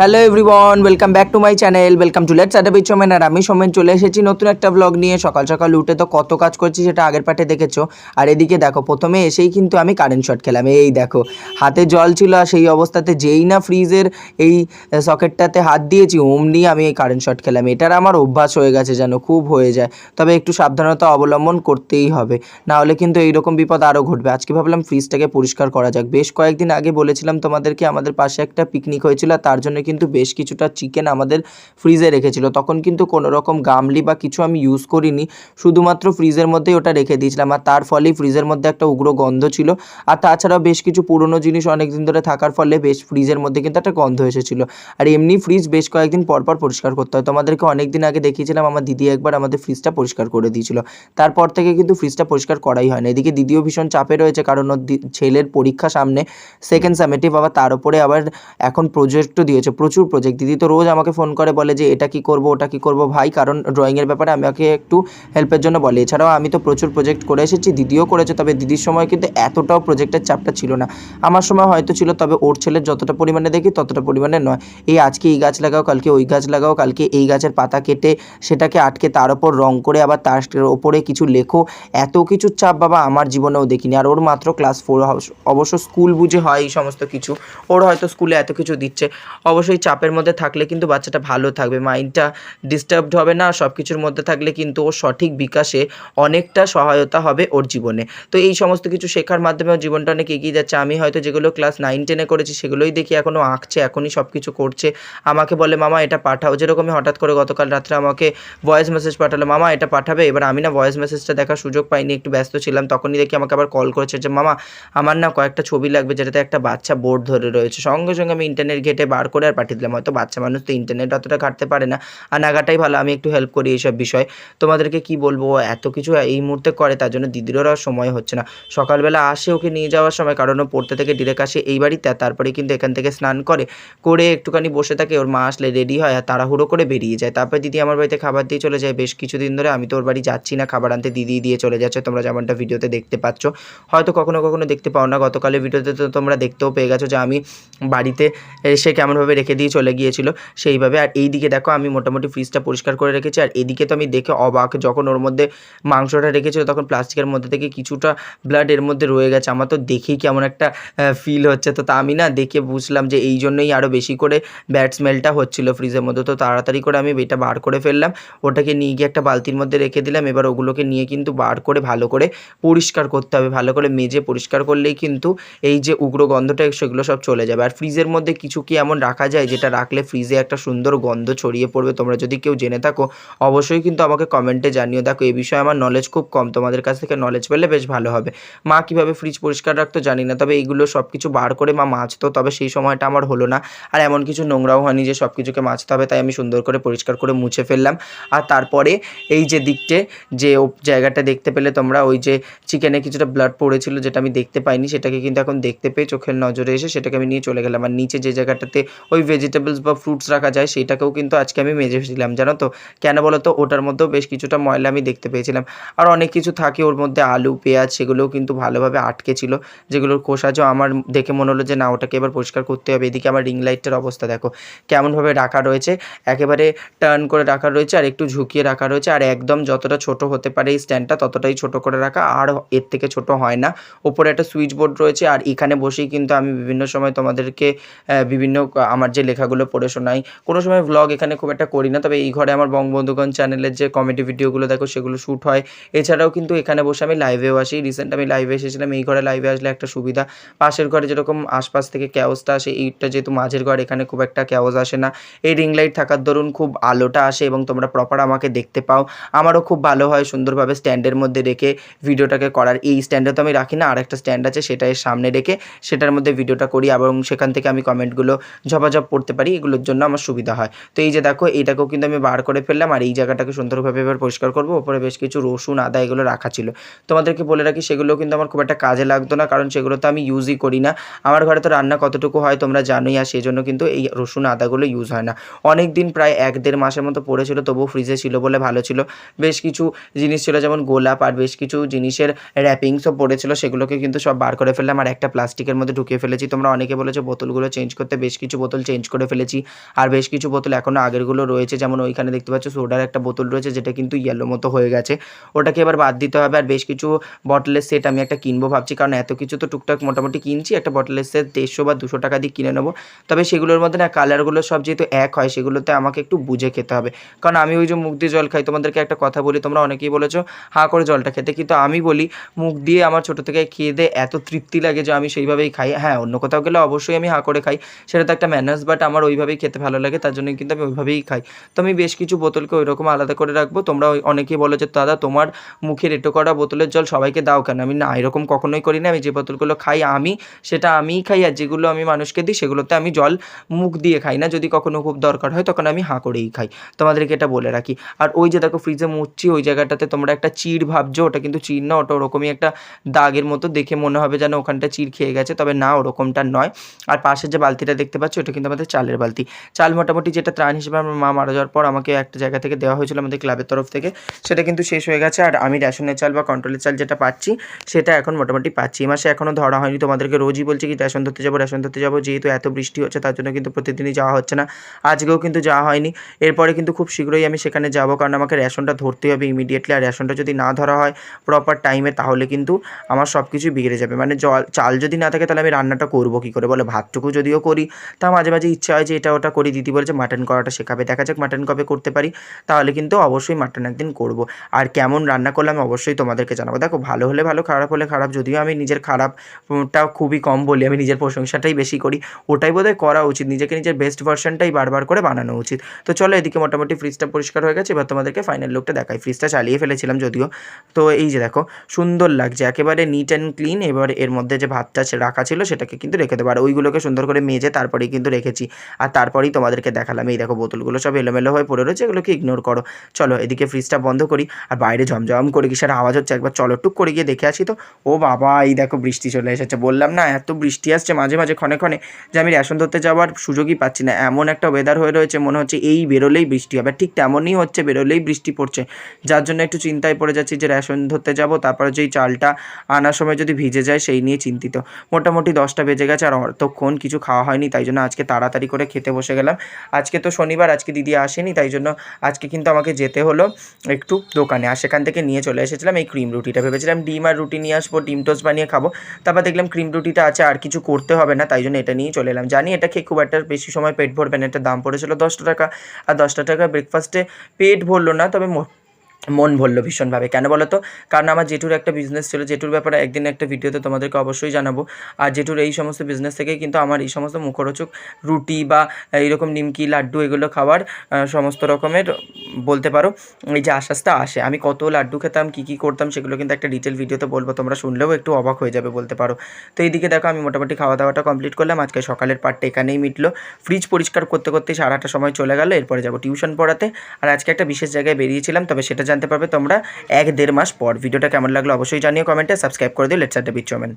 Hello everyone welcome back to my channel welcome to let's Adda বিচমেন আর আমি সোমেন চলে এসেছি নতুন একটা ব্লগ নিয়ে। সকাল সকাল উঠে তো কত কাজ করছি সেটা আগের পাটে দেখেছ। আর এদিকে দেখো, প্রথমে এসেই কিন্তু আমি কারেন্ট শট খেলাম। এই দেখো, হাতে জল ছিল আর সেই অবস্থাতে যেই না ফ্রিজের এই সকেটটাতে হাত দিয়েছি অমনি আমি এই কারেন্ট শট খেলাম। এটার আমার অভ্যাস হয়ে গেছে যেন খুব হয়ে যায়। তবে একটু সাবধানতা অবলম্বন করতেই হবে। না হলে কিন্তু এইরকম বিপদ আরও ঘটবে। আজকে ভাবলাম ফ্রিজটাকে পরিষ্কার করা যাক। বেশ কয়েকদিন আগে বলেছিলাম তোমাদেরকে, আমাদের পাশে একটা পিকনিক হয়েছিল তার জন্য কিন্তু বেশ কিছুটা চিকেন আমাদের ফ্রিজে রেখেছিল। তখন কিন্তু কোনো রকম গামলি বা কিছু আমি ইউজ করিনি। শুধুমাত্র ফ্রিজের মধ্যেই ওটা রেখে দিয়েছিলাম। আর তার ফলেই ফ্রিজের মধ্যে একটা উগ্র গন্ধ ছিল। আর তাছাড়াও বেশ কিছু পুরনো জিনিস অনেক দিন ধরে থাকার ফলে বেশ ফ্রিজের মধ্যে কিন্তু একটা গন্ধ এসেছিল। আর এমনি ফ্রিজ বেশ কয়েকদিন পর পর পরিষ্কার করতে হয়। তোমাদেরকে অনেক দিন আগে দেখিয়েছিলাম, আমার দিদি একবার আমাদের ফ্রিজটা পরিষ্কার করে দিয়েছিল। তারপর থেকে কিন্তু ফ্রিজটা পরিষ্কার করাই হয় না এদিকে দিদিও ভীষণ চাপে রয়েছে, কারণ ছেলের পরীক্ষা সামনে সেকেন্ড সামেটিভ আবার তার উপরে আবার এখন প্রজেক্টও দিয়েছে। প্রচুর প্রজেক্ট দিদি তো রোজ আমাকে ফোন করে, বলে যে, এটা কি করব, ওটা কি করব? ভাই, কারণ ড্রয়িংয়ের ব্যাপারে আমাকে একটু হেল্পের জন্য বলে। এছাড়াও আমি তো প্রচুর প্রজেক্ট করে এসেছি, দিদিও করেছে, তবে দিদির সময় কিন্তু এতটাও প্রজেক্টের চাপটা ছিল না। আমার সময় হয়তো ছিল, তবে ওর ছেলের যতটা পরিমাণে দেখি, ততটা পরিমাণে নয়। এই আজকে এই গাছ লাগাও, কালকে ওই গাছ লাগাও, কালকে এই গাছের পাতা কেটে সেটাকে আটকে তার ওপর রং করে আবার তার ওপরে কিছু লেখো। এত কিছুর চাপ বাবা আমার জীবনেও দেখিনি। আর ওর মাত্র ক্লাস ফোর অবশ্য স্কুল বুঝে হয় এই সমস্ত কিছু। ওর হয়তো স্কুলে এত কিছু দিচ্ছে। অবশ্যই চাপের মধ্যে থাকলে কিন্তু বাচ্চাটা ভালো থাকবে। মাইন্ডটা ডিস্টার্বড হবে না সব কিছুর মধ্যে থাকলে কিন্তু ওর সঠিক বিকাশে অনেকটা সহায়তা হবে ওর জীবনে। তো এই সমস্ত কিছু শেখার মাধ্যমে ওর জীবনটা অনেক এগিয়ে যাচ্ছে। আমি হয়তো যেগুলো ক্লাস নাইন টেনে করেছি সেগুলোই দেখি এখনও আঁকছে, এখনই সব কিছু করছে। আমাকে বলে, মামা, এটা পাঠাও। যেরকমই হঠাৎ করে গতকাল রাত্রে আমাকে ভয়েস মেসেজ পাঠালো, মামা, এটা পাঠাবে? এবার আমি না ভয়েস মেসেজটা দেখার সুযোগ পাইনি, একটু ব্যস্ত ছিলাম। তখনই দেখি আমাকে আবার কল করেছে যে, মামা, আমার না কয়েকটা ছবি লাগবে যেটাতে একটা বাচ্চা বোর্ড ধরে রয়েছে। সঙ্গে সঙ্গে আমি ইন্টারনেট ঘেটে বার করে আর পাঠিয়ে দিলাম। হয়তো বাচ্চা মানুষ তো ইন্টারনেট অতটা ঘাটতে পারে না। আর নাগাটাই ভালো, আমি একটু হেল্প করি এইসব বিষয়। তোমাদেরকে কি বলব? এত কিছু এই মুহূর্তে করে, তার জন্য দিদিরও সময় হচ্ছে না। সকালবেলা আসে ওকে নিয়ে যাওয়ার সময়, কারণ ও পড়তে থেকে ডিরেক্ট আসে এই বাড়িতে তারপরে কিন্তু এখান থেকে স্নান করে করে একটুখানি বসে থাকে, ওর মা আসলে রেডি হয় আর তাড়াহুড়ো করে বেরিয়ে যায়। তারপরে দিদি আমার বাড়িতে খাবার দিয়ে চলে যায়। বেশ কিছুদিন ধরে আমি তো ওর বাড়ি যাচ্ছি না, খাবার আনতে দিদি দিয়ে চলে যাচ্ছে। তোমরা যেমনটা ভিডিওতে দেখতে পাচ্ছ। হয়তো কখনো কখনো দেখতে পাও না, গতকালের ভিডিওতে তো তোমরা দেখতেও পেয়ে গেছো যে আমি বাড়িতে এসে কেমনভাবে রেখে দিয়ে চলে গিয়েছিল। সেইভাবে আর এই দিকে দেখো আমি মোটামুটি ফ্রিজটা পরিষ্কার করে রেখেছি। আর এদিকে তো আমি দেখে অবাক, যখন ওর মধ্যে মাংসটা রেখেছিল তখন প্লাস্টিকের মধ্যে থেকে কিছুটা ব্লাড এর মধ্যে রয়ে গেছে। আমার তো দেখেই কেমন একটা ফিল হচ্ছে। তো তা আমি না দেখে বুঝলাম যে এই জন্যই আরও বেশি করে ব্যাড স্মেলটা হচ্ছিল ফ্রিজের মধ্যে। তো তাড়াতাড়ি করে আমি এটা বার করে ফেললাম। ওটাকে নিয়ে গিয়ে একটা বালতির মধ্যে রেখে দিলাম। এবার ওগুলোকে নিয়ে কিন্তু বার করে ভালো করে পরিষ্কার করতে হবে। ভালো করে মেজে পরিষ্কার করলেই কিন্তু এই যে উগ্র গন্ধটা সেগুলো সব চলে যাবে। আর ফ্রিজের মধ্যে কিছু কি এমন রাখা যায়, যেটা রাখলে ফ্রিজে একটা সুন্দর গন্ধ ছড়িয়ে পড়বে। তোমরা যদি কেউ জেনে থাকো, অবশ্যই কিন্তু আমাকে কমেন্টে জানিও। দেখো এই বিষয়ে আমার নলেজ খুব কম, তোমাদের কাছ থেকে নলেজ পেলে বেশ ভালো হবে। মা কীভাবে ফ্রিজ পরিষ্কার রাখতো জানি না, তবে এইগুলো সব কিছু বার করে মা মাজতো, তবে সেই সময়টা আমার হলো না। আর এমন কিছু নোংরাও হয়নি যে সব কিছুকে মাজতে হবে, তাই আমি সুন্দর করে পরিষ্কার করে মুছে ফেললাম। আর তারপরে এই যে দিকটে, যে জায়গাটা দেখতে পেলে তোমরা, ওই যে চিকেনে কিছুটা ব্লাড পড়েছিল, যেটা আমি দেখতে পাইনি, সেটাকে কিন্তু এখন দেখতে পেয়ে চোখের নজরে এসে সেটাকে আমি নিয়ে চলে গেলাম। আর নিচে যে জায়গাটাতে ওই ভেজিটেবলস বা ফ্রুটস রাখা যায়, সেটাকেও কিন্তু আজকে আমি মেজে ফেছিলাম জানো তো? কেন বলো তো ওটার মধ্যেও বেশ কিছুটা ময়লা আমি দেখতে পেয়েছিলাম। আর অনেক কিছু থাকে ওর মধ্যে, আলু, পেঁয়াজ, সেগুলোও কিন্তু ভালোভাবে আটকে ছিল। যেগুলোর খোসাজও আমার দেখে মনে হলো যে, না, ওটাকে এবার পরিষ্কার করতে হবে। এদিকে আমার রিং লাইটটার অবস্থা দেখো, কেমনভাবে রাখা রয়েছে। একেবারে টার্ন করে রাখা রয়েছে আর একটু ঝুঁকিয়ে রাখা রয়েছে। আর একদম যতটা ছোট হতে পারে এই স্ট্যান্ডটা ততটাই ছোট করে রাখা। আর এর থেকে ছোট হয় না। ওপরে একটা সুইচ বোর্ড রয়েছে। আর এখানে বসেই কিন্তু আমি বিভিন্ন সময় তোমাদেরকে বিভিন্ন, আমার যে লেখাগুলো পড়ে শোনাই। কোনো সময় ব্লগ এখানে খুব একটা করি না, তবে এই ঘরে আমার বঙ্গবন্ধুগণ চ্যানেলের যে কমেডি ভিডিওগুলো দেখো, সেগুলো শ্যুট হয়। এছাড়াও কিন্তু এখানে বসে আমি লাইভেও আসি। রিসেন্ট আমি লাইভে এসেছিলাম, এই ঘরে লাইভে আসলে একটা সুবিধা। পাশের ঘরে যেরকম আশপাশ থেকে ক্যাওসটা আসে, এইটা যেহেতু মাঝের ঘর, এখানে খুব একটা ক্যাওস আসে না। এই রিং লাইট থাকার দরুন খুব আলোটা আসে এবং তোমরা প্রপার আমাকে দেখতে পাও। আমারও খুব ভালো হয় সুন্দরভাবে স্ট্যান্ডের মধ্যে রেখে ভিডিওটাকে করার। এই স্ট্যান্ডে তো আমি রাখি না আর একটা স্ট্যান্ড আছে, সেটা এর সামনে রেখে সেটার মধ্যে ভিডিওটা করি এবং সেখান থেকে আমি কমেন্টগুলো ঝপাঝপ পড়তে পারি, এগুলোর জন্য আমার সুবিধা হয়। তো এই যে দেখো, এইটাকেও কিন্তু আমি বার করে ফেললাম আর এই জায়গাটাকে সুন্দরভাবে এবার পরিষ্কার করব। ওপরে বেশ কিছু রসুন, আদা এগুলো রাখা ছিল। তোমাদেরকে বলে রাখি সেগুলো কিন্তু আমার খুব একটা কাজে লাগতো না, কারণ সেগুলো তো আমি ইউজই করি না। আমার ঘরে তো রান্না কতটুকু হয় তোমরা জানোই, আর সেই জন্য কিন্তু এই রসুন, আদাগুলো ইউজ হয় না। অনেক দিন প্রায় এক দেড় মাসের মতো পড়েছিল, তবুও ফ্রিজে ছিল বলে ভালো ছিল। বেশ কিছু জিনিস ছিল, যেমন গোলাপ আর বেশ কিছু জিনিসের র্যাপিংসও পড়েছিল, সেগুলোকে কিন্তু সব বার করে ফেললাম। আর একটা প্লাস্টিকের মধ্যে ঢুকিয়ে ফেলেছি। তোমরা অনেকে বলেছ বোতলগুলো চেঞ্জ করতে বেশ কিছু বোতল চেঞ্জ করে ফেলেছি। আর বেশ কিছু বোতল এখনও আগেরগুলো রয়েছে, যেমন ওইখানে দেখতে পাচ্ছ সোডার একটা বোতল রয়েছে, যেটা কিন্তু ইয়েলো মতো হয়ে গেছে। ওটাকে এবার বাদ দিতে হবে। আর বেশ কিছু বটলের সেট আমি একটা কিনবো ভাবছি, কারণ এত কিছু তো টুকটাক মোটামুটি কিনছি। একটা বটলের সেট দেড়শো বা দুশো টাকা দিয়ে কিনে নেব। তবে সেগুলোর মধ্যে না কালারগুলো সব যেহেতু এক হয়, সেগুলোতে আমাকে একটু বুঝে খেতে হবে। কারণ আমি ওই যে মুখ দিয়ে জল খাই, তোমাদেরকে একটা কথা বলি, তোমরা অনেকেই বলেছ, হাঁ, করে জলটা খেতে। কিন্তু আমি বলি, মুখ দিয়ে আমার ছোটো থেকে খেয়ে দিয়ে এত তৃপ্তি লাগে যে আমি সেইভাবেই খাই। হ্যাঁ অন্য কোথাও গেলে অবশ্যই আমি হাঁ করে খাই। সেটা তো একটা ম্যানার্স বাট আমার ওইভাবেই খেতে ভালো লাগে, তার জন্য কিন্তু আমি ওইভাবেই খাই। তো আমি বেশ কিছু বোতলকে ওই রকম আলাদা করে রাখব। তোমরা অনেকেই বলো যে, দাদা, তোমার মুখের এটো করা বোতলের জল সবাইকে দাও কেন? আমি না, এরকম কখনোই করি না। আমি যে বোতলগুলো খাই, আমি সেটা আমিই খাই, আর যেগুলো আমি মানুষকে দিই, সেগুলোতে আমি জল মুখ দিয়ে খাই না। যদি কখনো খুব দরকার হয়, তখন আমি হাঁ করেই খাই। তোমাদেরকে এটা বলে রাখি। আর ওই যে দেখো ফ্রিজে মুচ্ছি, ওই জায়গাটাতে তোমরা একটা চিড় ভাবছ, ওটা কিন্তু চিড় না, ওটা ওরকমই একটা দাগের মতো। দেখে মনে হবে যেন ওখানটা চিড় খেয়ে গেছে, তবে না, ওরকমটা নয়। আর পাশের যে বালতিটা দেখতে পাচ্ছ, ওটা কিন্তু আমাদের চালের বালতি। চাল মোটামুটি যেটা ত্রাণ হিসেবে আমার মা মারা যাওয়ার পর আমাকে একটা জায়গা থেকে দেওয়া হয়েছিল আমাদের ক্লাবের তরফ থেকে। সেটা কিন্তু শেষ হয়ে গেছে আর আমি রেশনের চাল বা কন্ট্রোলের চাল যেটা পাচ্ছি, সেটা এখন মোটামুটি পাচ্ছি। এই মাসে এখনও ধরা হয়নি, তোমাদেরকে রোজই বলছি কি রেশন ধরতে যাব, রেশন ধরতে যাব। যেহেতু এত বৃষ্টি হচ্ছে, তার জন্য কিন্তু প্রতিদিনই যাওয়া হচ্ছে না। আজকেও কিন্তু যাওয়া হয়নি। এরপরে কিন্তু খুব শীঘ্রই আমি সেখানে যাব, কারণ আমাকে রেশনটা ধরতে হবে ইমিডিয়েটলি আর রেশনটা যদি না ধরা হয় প্রপার টাইমে তাহলে কিন্তু আমার সব কিছুই বিগড়ে যাবে। মানে জল, চাল যদি না থাকে, তাহলে আমি রান্নাটা করব কী করে? বলে ভাতটুকু যদিও করি, তা মাঝে মাঝে ইচ্ছা হয় যে এটা ওটা করি, দিদি বলেছে মাটন করাটা শেখাবে। দেখা যাক মাটন কবে করতে পারি। তাহলে কিন্তু অবশ্যই মাটন একদিন করব। আর কেমন রান্না করলে আমি অবশ্যই তোমাদেরকে জানাব। দেখো, ভালো হলে ভালো, খারাপ হলে খারাপ। যদিও আমি নিজের খারাপটা খুবই কম বলি, আমি নিজের প্রশংসাটাই বেশি করি। ওটাই বোধহয় করা উচিত। নিজেকে নিজের বেস্ট ভার্সনটাই বারবার করে বানানো উচিত। তো চলো, এদিকে মোটামুটি ফ্রিজটা পরিষ্কার হয়ে গেছে। এবার তোমাদেরকে ফাইনাল লুকটা দেখাই। ফ্রিজটা চালিয়ে ফেলেছিলাম যদিও। তো এই যে দেখো, সুন্দর লাগছে। একেবারে নিট অ্যান্ড ক্লিন এবার এর মধ্যে যে ভাতটা রাখা ছিল, সেটাকে কিন্তু রেখে দেবো। আর ওইগুলোকে সুন্দর করে মেজে তারপরেই কিন্তু রেখেছি। আর তারপরেই তোমাদেরকে দেখালাম, এই দেখো বোতলগুলো সব এলোমেলো হয়ে পড়ে রয়েছে, এগুলোকে ইগনোর করো। চলো এদিকে ফ্রিজটা বন্ধ করি, আর বাইরে ঝমঝম করে কিসের আওয়াজ হচ্ছে একবার চলো টুক করে গিয়ে দেখে আসি তো। ও বাবা, এই দেখো বৃষ্টি চলে এসেছে, বললাম না এত বৃষ্টি আসছে মাঝে মাঝে ক্ষণে ক্ষণে যে আমি রেশন ধরতে যাওয়ার সুযোগই পাচ্ছি না। এমন একটা ওয়েদার হয়ে রয়েছে, মনে হচ্ছে এই বেরোলেই বৃষ্টি হবে। ঠিক তেমনই হচ্ছে, বেরোলেই বৃষ্টি পড়ছে। যার জন্য একটু চিন্তায় পড়ে যাচ্ছি যে রেশন ধরতে যাব, তারপরে যেই চালটা আনার সময় যদি ভিজে যায় সেই নিয়ে চিন্তিত। মোটামুটি দশটা বেজে গেছে, আর অতক্ষণ কিছু খাওয়া হয়নি, তাই জন্য আজকে তাড়াতাড়ি করে খেতে বসে গেলাম। আজকে তো শনিবার, আজকে দিদি আসেনি, তাই জন্য আজকে কিন্তু আমাকে যেতে হলো একটু দোকানে। আর সেখান থেকে নিয়ে চলে এসেছিলাম এই ক্রিম রুটিটা। ভেবেছিলাম ডিম আর রুটি নিয়ে আসব, ডিম টোস্ট বানিয়ে খাব। তারপর দেখলাম ক্রিম রুটিটা আছে, আর কিছু করতে হবে না, তাই জন্য এটা নিয়ে চলে এলাম। জানি এটা খেয়ে খুব একটা বেশি সময় পেট ভরবে না, এটার দাম পড়েছিল দশটা টাকা। আর দশটা টাকা ব্রেকফাস্টে পেট ভরলো না, তবে মন ভরলো ভীষণভাবে। কেন বলো তো কারণ আমার জেঠুর একটা বিজনেস ছিল। জেঠুর ব্যাপারে একদিন একটা ভিডিওতে তোমাদেরকে অবশ্যই জানাব। আর জেঠুর এই সমস্ত বিজনেস থেকেই কিন্তু আমার এই সমস্ত মুখরোচক রুটি বা এইরকম নিমকি, লাড্ডু এগুলো খাওয়ার সমস্ত রকমের বলতে পারো, এই যে আশ্বাসটা আসে। আমি কত লাড্ডু খেতাম, কী কী করতাম সেগুলো কিন্তু একটা ডিটেল ভিডিওতে বলব। তোমরা শুনলেও একটু অবাক হয়ে যাবে বলতে পারো। তো এইদিকে দেখো, আমি মোটামুটি খাওয়া দাওয়াটা কমপ্লিট করলাম। আজকে সকালের পার্টটা এখানেই মিটলো। ফ্রিজ পরিষ্কার করতে করতে সারাটা সময় চলে গেল। এরপরে যাব টিউশন পড়াতে। আর আজকে একটা বিশেষ জায়গায় বেরিয়েছিলাম, তবে সেটা জানতে পারবে তোমরা এক দেড় মাস পর। ভিডিওটা কেমন লাগল অবশ্যই জানিও কমেন্টে। সাবস্ক্রাইব করে দিও লেটস আড্ডা বিচ্ছমেন